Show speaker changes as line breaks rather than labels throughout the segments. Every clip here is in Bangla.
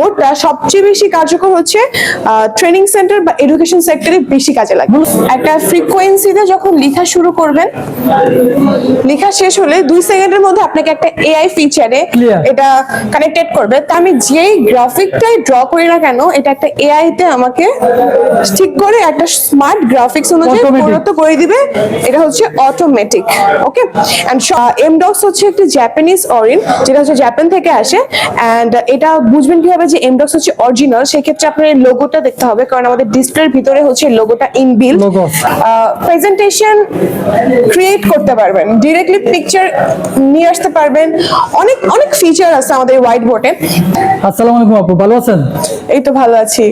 বোর্ডটা সবচেয়ে বেশি কার্যকর হচ্ছে ট্রেনিং সেন্টার বা এডুকেশন সেক্টরে বেশি কাজে লাগে। একটা ফ্রিকোয়েন্সিতে যখন লেখা শুরু করবেন লেখা শেষ হলে দুই সেকেন্ডের মধ্যে আপনাকে একটা এআই ফিচারে এটা কানেক্টেড করবে। তা আমি যেই গ্রাফিকটাই ড্র করি না কেন এটা একটা এআই তে আমাকে ঠিক করে একটা স্মার্ট গ্রাফিক্স অনুযায়ী. পরিণত করে দিবে। এটা হচ্ছে অটোমেটিক ওকে এন্ড এমডক্স হচ্ছে একটি জাপানিজ অরিন যেটা হচ্ছে জাপান থেকে আসে। এন্ড এটা বুঝবেন কীভাবে যে এমডক্স হচ্ছে অরিজিনাল সেক্ষেত্রে আপনার লোগোটা দেখতে হবে কারণ আমাদের ডিসপ্লের ভিতরে হচ্ছে লোগোটা
Logo.
প্রেজেন্টেশন ক্রিয়েট করতে পারবেন ডিরেক্টলি পিকচার নিয়ে আসতে পারবেন। অনেক অনেক ফিচার আছে আমাদের হোয়াইট বোর্ডে
আসসালামু আলাইকুম আপু ভালো আছেন?
এই তো ভালো আছি।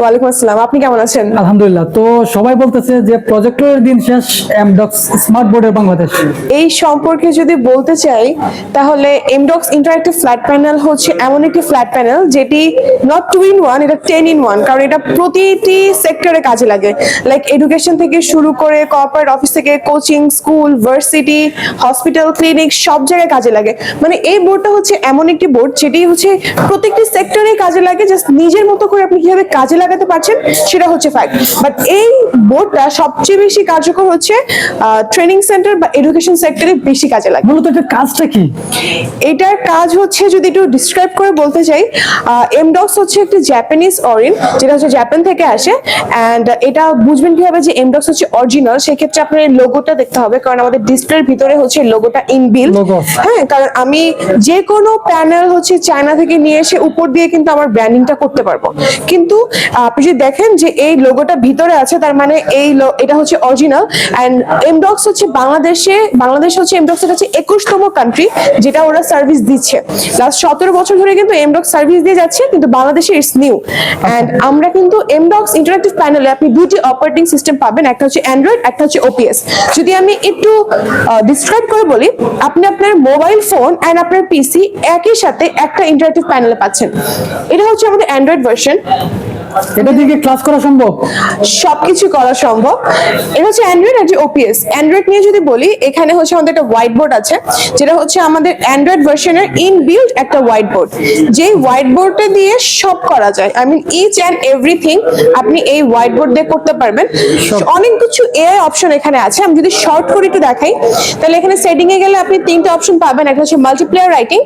ওয়ালাইকুম আসসালাম আপনি কেমন আছেন?
আলহামদুলিল্লাহ তো সবাই বলতেছে যে প্রজেক্টরের দিন শেষ এমডক্স স্মার্ট বোর্ডের বাংলাদেশ।
এই সম্পর্কে যদি বলতে চাই তাহলে এমডক্স ইন্টারাক্টিভ ফ্ল্যাট প্যানেল হচ্ছে এমন একটি ফ্ল্যাট প্যানেল যেটি নট টু ইন ওয়ান এটা টেন ইন ওয়ান কারণ এটা প্রতিটি সেক্টরে কাজে লাগে। লাইক এডুকেশন থেকে শুরু করে কর্পোরেট অফিস থেকে coaching school varsity hospital clinic সব জায়গায় কাজে লাগে। মানে এই বোর্ডটা হচ্ছে এমন একটি বোর্ড যেটি হচ্ছে প্রত্যেকটি সেক্টরে কাজে লাগে জাস্ট নিজের মতো করে আপনি কীভাবে কাজে লাগাতে পারছেন সেটা হচ্ছে ফ্যাক্ট বাট এই বোর্ডটা সবচেয়ে বেশি কার্যকর হচ্ছে ট্রেনিং সেন্টার বা এডুকেশন সেক্টরে বেশি কাজে লাগে।
মূলত এটা কাজটা কি?
এটার কাজ হচ্ছে যদি একটু ডিসক্রাইব করে বলতে চাই এমডক্স হচ্ছে একটি জাপানিজ অরিন যেটা হচ্ছে জাপান থেকে আসে এন্ড এটা বুঝবেন কীভাবে যে এমডক্স হচ্ছে অরিজিনাল সেক্ষেত্রে আপনার লোগোটা দেখতে হবে কারণ আমাদের ডিসপ্লের ভিতরে হচ্ছে লোগোটা ইনবিল হ্যাঁ কারণ আমি যে কোনো প্যানেল হচ্ছে চায়না থেকে নিয়ে এসে উপর দিয়ে কিন্তু আমার ব্র্যান্ডিংটা করতে পারব। কিন্তু আপনি যদি দেখেন যে এই লোগোটা ভিতরে আছে তার মানে এই এটা হচ্ছে অরিজিনাল এন্ড এমডক্স হচ্ছে বাংলাদেশে বাংলাদেশ হচ্ছে এমডক্স হচ্ছে একুশতম কান্ট্রি যেটা ওরা সার্ভিস দিচ্ছে। লাস্ট সতেরো বছর ধরে কিন্তু এমডক্স সার্ভিস দিয়ে যাচ্ছে কিন্তু বাংলাদেশে ইটস নিউ এন্ড আমরা কিন্তু এমডক্স ইন্টারাক্টিভ প্যানেলে আপনি দুটি অপারেটিং সিস্টেম পাবেন একটা হচ্ছে অ্যান্ড্রয়েড একটা হচ্ছে ওপিএস যদি আমি একটু ডিসক্রাইব করে বলি আপনি আপনার মোবাইল ফোন এন্ড আপনার পিসি একই সাথে একটা ইন্টারাক্টিভ প্যানেলে পাচ্ছেন। এটা হচ্ছে আমাদের অ্যান্ড্রয়েড ভার্সন
এটা দিয়ে ক্লাস করা সম্ভব?
সবকিছু করা সম্ভব। এটা হচ্ছে অ্যান্ড্রয়েড আর যে ওপিএস অ্যান্ড্রয়েড নিয়ে যদি বলি এখানে হচ্ছে আমাদের একটা হোয়াইট বোর্ড আছে যেটা হচ্ছে আমাদের অ্যান্ড্রয়েড ভার্সনের একটা হোয়াইট বোর্ড যেই হোয়াইট বোর্ডে দিয়ে সব করা যায়। I mean each and everything আপনি এই হোয়াইট বোর্ড দিয়ে করতে পারবেন। অনেক কিছু এআই অপশন এখানে আছে। আমি যদি শর্ট করে একটু দেখাই তাহলে এখানে সেটিং এ গেলে আপনি তিনটা অপশন পাবেন। একটা হচ্ছে multiplayer writing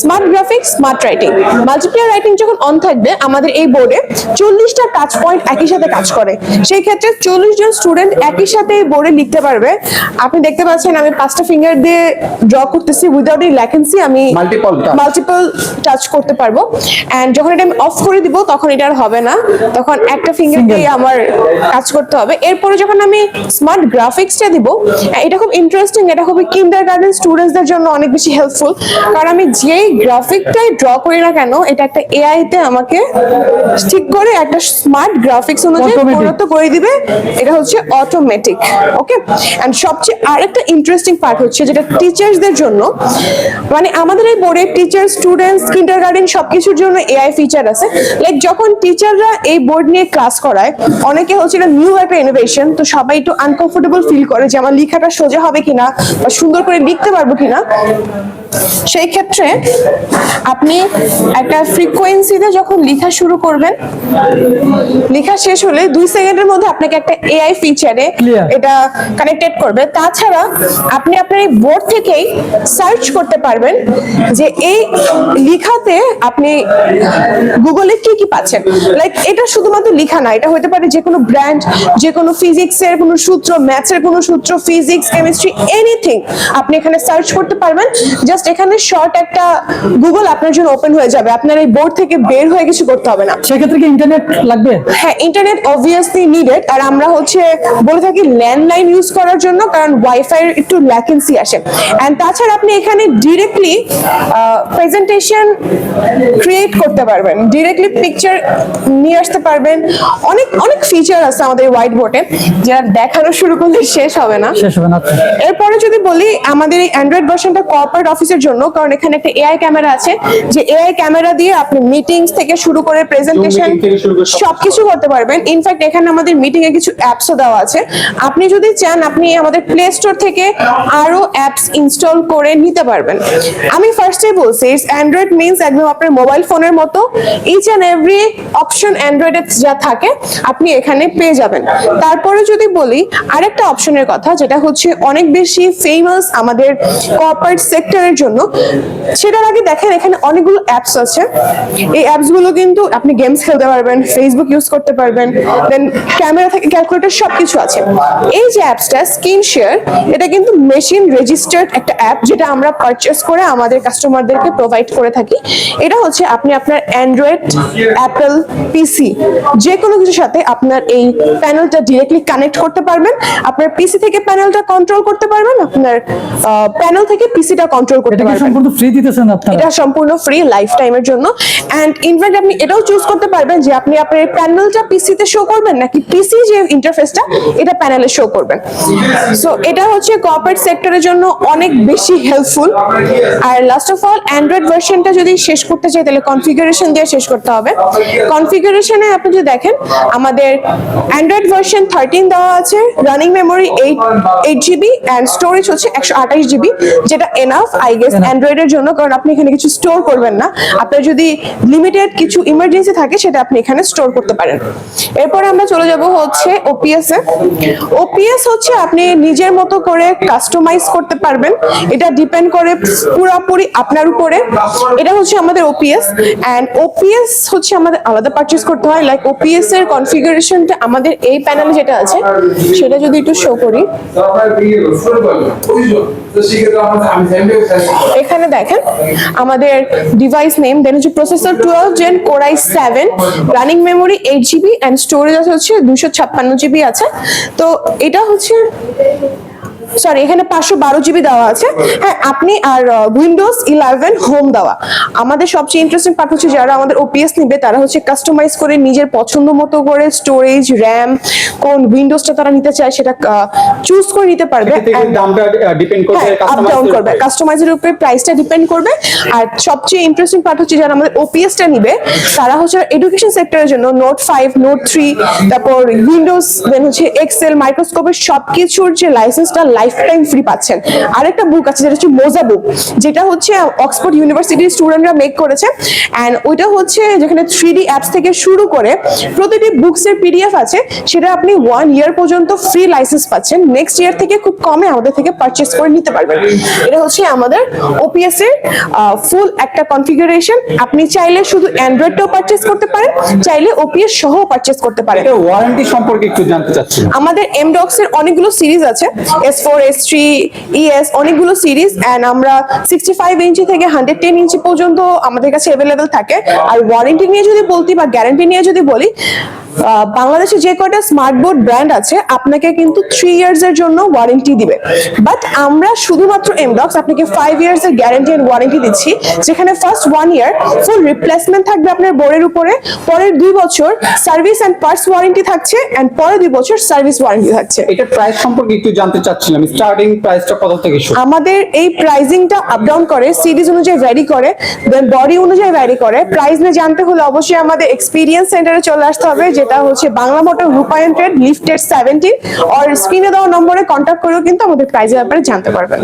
smart graphics smart writing multiplayer writing যখন অন থাকবে আমাদের এই বোর্ডে চল্লিশটা টাচ পয়েন্ট একই সাথে কাজ করে। সেই ক্ষেত্রে চল্লিশ জন স্টুডেন্ট একই সাথে বোর্ডে লিখতে পারবে। আপনি দেখতে পাচ্ছেন আমি পাঁচটা ফিঙ্গার দিয়ে ড্র করতেছি উইদাউট এই ল্যাকেন্সি আমি মাল্টিপল টাচ করতে পারব। এন্ড যখন এটা আমি অফ করে দিব তখন এটা আর হবে না। তখন একটা ফিঙ্গার দিয়ে আমার কাজ করতে হবে। এরপরে যখন আমি স্মার্ট গ্রাফিক্সটা দিব এটা খুব ইন্টারেস্টিং এটা খুবই কিন্ডার গার্ডেন স্টুডেন্টসদের জন্য অনেক বেশি হেল্পফুল কারণ আমি যেই গ্রাফিকটাই ড্র করি না কেন এটা একটা এআই তে আমাকে ঠিক করে একটা স্মার্ট গ্রাফিক্স অনুযায়ী. পরিণত করে দিবে এটা হচ্ছে অটোমেটিক ওকে এন্ড সবচেয়ে আরেকটা ইন্টারেস্টিং পার্ট হচ্ছে যেটা টিচার্সদের জন্য মানে আমাদের এই বোর্ডে টিচার স্টুডেন্টস কিন্ডার গার্ডেন সবকিছুর জন্য এআই ফিচার আছে। লাইক যখন টিচাররা এই বোর্ড নিয়ে ক্লাস করায় অনেকে হচ্ছে এটা নিউ একটা ইনোভেশন তো সবাই একটু আনকমফোর্টেবল ফিল করে যে আমার লেখাটা সোজা হবে কিনা বা সুন্দর করে লিখতে পারব কিনা। সেই ক্ষেত্রে আপনি একটা ফ্রিকোয়েন্সিতে যখন লেখা শুরু করবেন লেখা শেষ হলে দুই সেকেন্ডের মধ্যে আপনাকে একটা এআই ফিচারে এটা কানেক্টেড করবে। তাছাড়া আপনি আপনার এই বোর্ড থেকেই সার্চ করতে পারবেন যে এই লেখাতে আপনি গুগলে কি কি পাচ্ছেন। লাইক এটা শুধুমাত্র লেখা না এটা হতে পারে যে কোনো ব্র্যান্ড যে কোনো ফিজিক্সের কোনো সূত্র ম্যাথসের কোনো সূত্র ফিজিক্স কেমিস্ট্রি এনিথিং আপনি এখানে সার্চ করতে পারবেন। জাস্ট এখানে শর্ট একটা গুগল আপনার জন্য ওপেন হয়ে যাবে। আপনার এই বোর্ড থেকে বের হয়ে কিছু করতে হবে না।
সেক্ষেত্রে কি ইন্টারনেট লাগবে?
হ্যাঁ ইন্টারনেট অবভিয়াসলি নিডেড আর আমরা হচ্ছে বলে থাকি ল্যান্ডলাইন ইউজ করার জন্য কারণ ওয়াইফাই এর একটু ল্যাকেন্সি আসে। এন্ড তাছাড়া আপনি এখানে ডিরেক্টলি প্রেজেন্টেশন ক্রিয়েট করতে পারবেন। ডিরেক্টলি পিকচার নিয়ে আসতে পারবেন। অনেক অনেক ফিচার আছে আমাদের হোয়াইট বোর্ডে যা দেখানো শুরু করলে শেষ হবে না।
শেষ হবে না আচ্ছা।
এরপরে যদি বলি আমাদের এই অ্যান্ড্রয়েড ভার্সনটা কর্পোরেট অফিসের জন্য কারণ এখানে একটা এআই ক্যামেরা আছে। যে এআই ক্যামেরা দিয়ে আপনি মিটিংস থেকে শুরু করে প্রেজেন্টেশন সবকিছু করতে পারবেন। ইনফ্যাক্ট এখানে আমাদের মিটিং এ কিছু অ্যাপসও দেওয়া আছে। আপনি যদি চান আপনি আমাদের প্লে স্টোর থেকে আরও অ্যাপস ইনস্টল করে নিতে পারবেন। আমি ফার্স্টে বলছি ইটস অ্যান্ড্রয়েড মিনস একদম আপনার মোবাইল ফোনের মতো। ইচ অ্যান্ড এভরি অপশন অ্যান্ড্রয়েডে যা থাকে আপনি এখানে পেয়ে যাবেন। তারপরে যদি বলি আরেকটা অপশনের কথা যেটা হচ্ছে অনেক বেশি ফেমাস আমাদের কর্পোরেট সেক্টরের জন্য। সেটার আগে দেখেন এখানে অনেকগুলো অ্যাপস আছে। এই অ্যাপসগুলো কিন্তু আপনি গেমস খেলতে পারবেন ফেসবুক ইউজ করতে পারবেন দেন ক্যামেরা থেকে ক্যালকুলেটর সবকিছু আছে। এই যে অ্যাপসটা স্ক্রিন শেয়ার এটা কিন্তু মেশিন রেজিস্টার্ড একটা অ্যাপ যেটা আমরা পারচেস করে আমাদের কাস্টমারদেরকে প্রোভাইড করে থাকি। এটা হচ্ছে আপনি আপনার অ্যান্ড্রয়েড অ্যাপেল পিসি যে কোনো কিছুর সাথে আপনার এই প্যানেলটা ডিরেক্টলি কানেক্ট করতে পারবেন। আপনার পিসি থেকে প্যানেলটা কন্ট্রোল করতে পারবেন আপনার প্যানেল থেকে পিসিটা কন্ট্রোল করতে
এটা
পারবেন।
সম্পূর্ণ ফ্রি দিতেছেন আপনারা?
এটা সম্পূর্ণ ফ্রি লাইফ টাইমের জন্য এন্ড ইনফ্যাক্ট আপনি এটাও চুজ করতে পারবেন যে আপনি আপনার প্যানেলটা পিসিতে শো করবেন নাকি পিসি যে ইন্টারফেসটা এটা প্যানেলে শো করবেন? সো এটা হচ্ছে কর্পোরেট সেক্টরের জন্য অনেক বেশি হেল্পফুল আর লাস্ট অফ অল অ্যান্ড্রয়েড ভার্সনটা যদি শেষ করতে চাই, তাহলে কনফিগারেশন দিয়ে শেষ করতে হবে। কনফিগারেশনে আপনি যদি দেখেন, আমাদের অ্যান্ড্রয়েড ভার্সন থার্টিন দেওয়া আছে running memory eight eight GB and storage হচ্ছে একশো আঠাশ জিবি যেটা এনাফ আই গেস অ্যান্ড্রয়েডের জন্য, কারণ আপনি এখানে কিছু স্টোর করবেন না। আপনার যদি লিমিটেড কিছু ইমার্জেন্সি থাকে, সেটা আপনি এখানে স্টোর করতে পারেন। এরপর আমরা চলে যাব হচ্ছে ওপিএস এ। ওপিএস হচ্ছে আপনি নিজের মতো করে কাস্টমাইজ করতে পারবেন। এটা ডিপেন্ড করে পুরোপুরি আপনার উপরে। এটা হচ্ছে আমাদের ওপিএস এন্ড ওপিএস হচ্ছে আমাদের আলাদা পারচেজ করতে হয়। লাইক ওপিএস এর কনফিগারেশনটা আমাদের এই প্যানেলে যেটা আছে, সেটা যদি একটু শো করি। এখানে দেখেন, আমাদের ডিভাইস নেম দেন হচ্ছে processor twelve gen core i seven running memory eight GB and storage আছে হচ্ছে দুশো ছাপ্পান্ন জিবি আছে। তো এটা হচ্ছে সরি এখানে পাঁচশো বারো জিবি দেওয়া আছে। হ্যাঁ। আপনি আর উইন্ডোজ ইলেভেন হোম দেওয়া। আমাদের সবচেয়ে ইন্টারেস্টিং পার্ট হচ্ছে যারা আমাদের ওপিএস নিবে তারা হচ্ছে কাস্টমাইজ করে নিজের পছন্দ মতো করে স্টোরেজ র্যাম কোন উইন্ডোজটা তারা নিতে চায় সেটা চুজ করে নিতে পারবে। হ্যাঁ আপ ডাউন করবে। কাস্টমাইজের উপরে প্রাইসটা ডিপেন্ড করবে। আর সবচেয়ে ইন্টারেস্টিং পার্ট হচ্ছে যারা আমাদের ওপিএসটা নিবে তারা হচ্ছে এডুকেশন সেক্টরের জন্য নোট ফাইভ নোট থ্রি তারপর উইন্ডোজ দেন হচ্ছে এক্সেল মাইক্রোস্কোপের সবকিছুর যে লাইসেন্সটা লাইফ টাইম ফ্রি পাচ্ছেন। আরেকটা বুক আছে যেটা হচ্ছে মোজা বুক যেটা হচ্ছে অক্সফোর্ড ইউনিভার্সিটির স্টুডেন্টরা মেক করেছে। অ্যান্ড ওইটা হচ্ছে যেখানে থ্রি ডি অ্যাপস থেকে শুরু করে প্রতিটি বুকসের পিডিএফ আছে সেটা আপনি ওয়ান ইয়ার পর্যন্ত ফ্রি লাইসেন্স পাচ্ছেন। নেক্সট ইয়ার থেকে খুব কমে আমাদের থেকে পারচেস করে নিতে পারবেন। এটা হচ্ছে আমাদের ওপিএস এর ফুল একটা কনফিগারেশন আপনি চাইলে শুধু অ্যান্ড্রয়েডটাও পারচেস করতে পারেন চাইলে ওপিএস সহ পারচেস করতে পারেন।
ওয়ারেন্টি সম্পর্কে একটু জানতে চাচ্ছি
আমাদের এম ডক্স এর অনেকগুলো সিরিজ আছে। S four S three ES অনেকগুলো সিরিজ অ্যান্ড আমরা সিক্সটি ফাইভ ইঞ্চি থেকে হান্ড্রেড টেন ইঞ্চি পর্যন্ত আমাদের কাছে অ্যাভেলেবেল থাকে। আর ওয়ারেন্টি নিয়ে যদি বলতি বা গ্যারান্টি নিয়ে যদি বলি বাংলাদেশে যে কয়টা স্মার্ট বোর্ড ব্র্যান্ড আছে আপনাকে কিন্তু থ্রি ইয়ার্স এর জন্য ওয়ারেন্টি দিবে। বাট আমরা শুধুমাত্র এমডক্স আপনাকে ফাইভ ইয়ার্স এর গ্যারান্টি এন্ড ওয়ারেন্টি দিচ্ছি যেখানে first one year full replacement থাকবে আপনার বোর্ডের উপরে পরের দুই বছর সার্ভিস এন্ড পার্টস ওয়ারেন্টি থাকছে এন্ড পরের দুই বছর সার্ভিস ওয়ারেন্টি থাকছে।
এটা প্রাইস সম্পর্কে একটু জানতে চাচ্ছিলাম স্টার্টিং প্রাইসটা কত থেকে শুরু?
আমাদের এই প্রাইজিংটা আপ ডাউন করে সিরিজ অনুযায়ী ভ্যারি করে দেন বডি অনুযায়ী ভ্যারি করে প্রাইস নিয়ে জানতে হলে অবশ্যই আমাদের এক্সপিরিয়েন্স সেন্টারে চলে আসতে হবে যেটা হচ্ছে Bangla motor Rupayan trade lifted seventeen আর স্ক্রিনে দেওয়া নম্বরে কন্ট্যাক্ট করেও কিন্তু আমাদের প্রাইজের ব্যাপারে জানতে পারবেন।